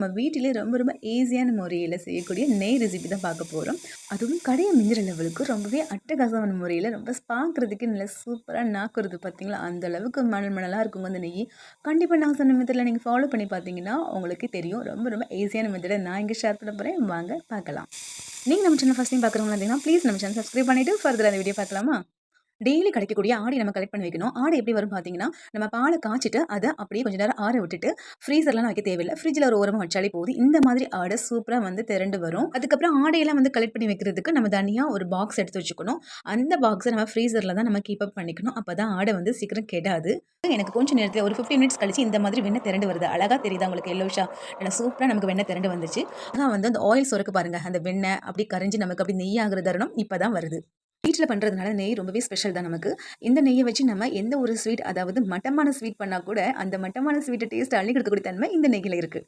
நம்ம வீட்டிலே ரொம்ப ரொம்ப ஈஸியான முறையில் செய்யக்கூடிய நெய் ரெசிபி தான் பார்க்க போகிறோம் அதுவும் கடையை மிஞ்சிற லெவலுக்கு ரொம்பவே அட்டகாசமான முறையில் ரொம்ப பார்க்குறதுக்கு நல்லா சூப்பராக நாக்குறது பார்த்தீங்களா? அந்த அளவுக்கு மணல் மணலாக இருக்கும் அந்த நெய். கண்டிப்பாக நான் சொன்ன மெத்தடில் நீங்கள் ஃபாலோ பண்ணி பார்த்தீங்கன்னா உங்களுக்கு தெரியும். ரொம்ப ரொம்ப ஈஸியான மெத்தடை நான் இங்கே ஷேர் பண்ண போகிறேன் வாங்க பார்க்கலாம். நீங்கள் நம்ம சேனல் ஃபஸ்ட் டைம் பார்க்குறவங்க பார்த்தீங்கன்னா ப்ளீஸ் நம்ம சேனல் சப்ஸ்கிரைப் பண்ணிவிட்டு ஃபர்தர் அந்த வீடியோ பார்க்கலாமா? டெய்லி கிடைக்கக்கூடிய ஆடை நம்ம கலெக்ட் பண்ணி வைக்கணும். ஆடை எப்படி வரும் பார்த்தீங்கன்னா நம்ம பாலை காய்ச்சிட்டு அதை அப்படியே கொஞ்சம் நேரம் ஆற விட்டுட்டு ஃப்ரீசர்லாம் வைக்க தேவையில்லை. ஃப்ரிட்ஜில் ஒரு ஓரமாக வச்சாலே போதும். இந்த மாதிரி ஆடை சூப்பராக வந்து திரண்டு வரும். அதுக்கப்புறம் ஆடையெல்லாம் வந்து கலெக்ட் பண்ணி வைக்கிறதுக்கு நம்ம தனியாக ஒரு பாக்ஸ் எடுத்து வச்சுக்கணும். அந்த பாக்ஸை நம்ம ஃப்ரீசரில் தான் நம்ம கீப் அப் பண்ணிக்கணும். அப்போ தான் ஆடை வந்து சீக்கிரம் கெடாது. எனக்கு கொஞ்சம் நேரத்தில் ஒரு ஃபிஃப்டி மினிட்ஸ் கழிச்சு இந்த மாதிரி வெண்ணெய் திரண்டு வருது. அழகாக தெரியுது உங்களுக்கு? எல்லோஷா நல்லா சூப்பராக நமக்கு வெண்ணெய் திரண்டு வந்துச்சு. அதான் வந்து அந்த ஆயில் சுரக்கு பாருங்கள் அந்த வெண்ணெய் அப்படி கரைஞ்சி நமக்கு அப்படி நெய்யாகிற தருணம் இப்போ தான் வருது. வீட்டில் பண்ணுறதுனால நெய் ரொம்பவே ஸ்பெஷல் தான் நமக்கு. இந்த நெய்யை வச்சு நம்ம எந்த ஒரு ஸ்வீட் அதாவது மட்டமான ஸ்வீட் பண்ணால் கூட அந்த மட்டமான ஸ்வீட்டை டேஸ்ட் அள்ளி கொடுக்கக்கூடிய தன்மை இந்த நெய்யில் இருக்குது